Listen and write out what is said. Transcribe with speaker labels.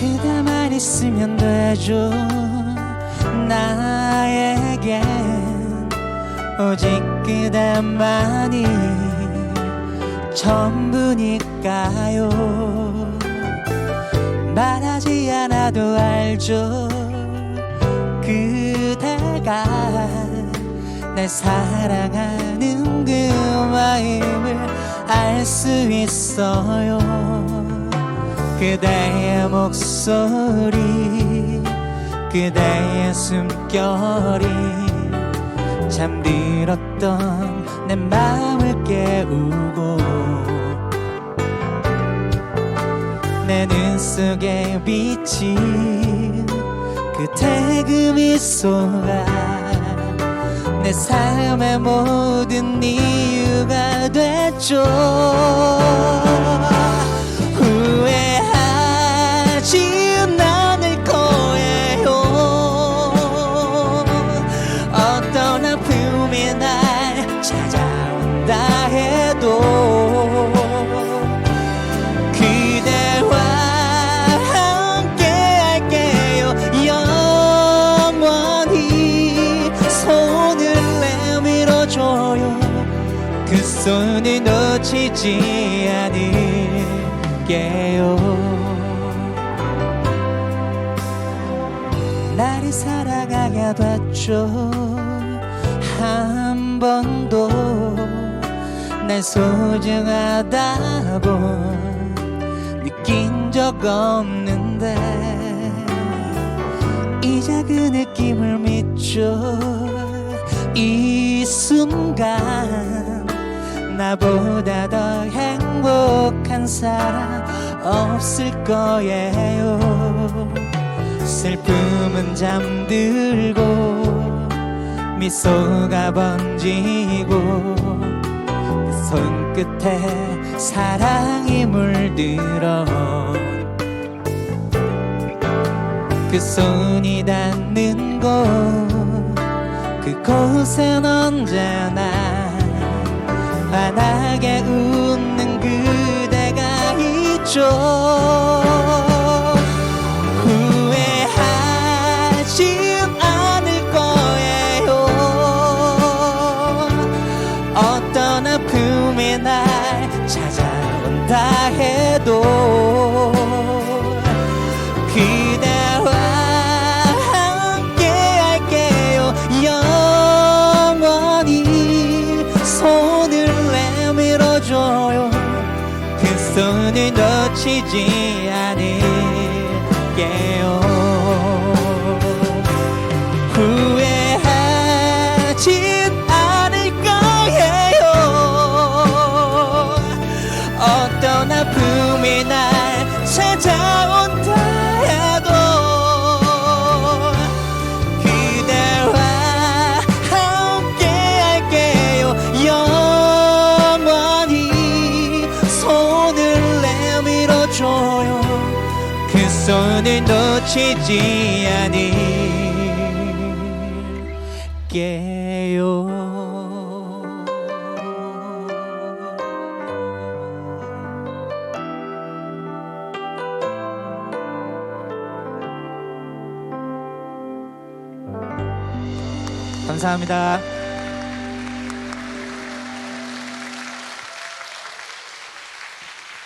Speaker 1: 그대만 있으면 되죠. 나에겐 오직 그대만이 전부니까요. 말하지 않아도 알죠. 그대가 날 사랑하는 그 마음을 알 수 있어요 그대의 목소리 그대의 숨결이 잠들었던 내 마음을 깨우고 내 눈 속에 비친 그 미소가 내 삶의 모든 이유가 됐죠 손을 놓치지 않을게요. 나를 사랑하게 됐죠. 한 번도 날 소중하다고 느낀 적 없는데 이제 그 느낌을 믿죠. 이 순간 나보다 더 행복한 사람 없을 거예요. 슬픔은 잠들고 미소가 번지고 그 손끝에 사랑이 물들어 그 손이 닿는 곳 그곳엔 언제나 환하게 웃는 그대가 있죠. 후회하지 않을 거예요. 어떤 아픔이 날 찾아온다 해도 놓치지 않을게요 손을 놓치지 않을게요 감사합니다.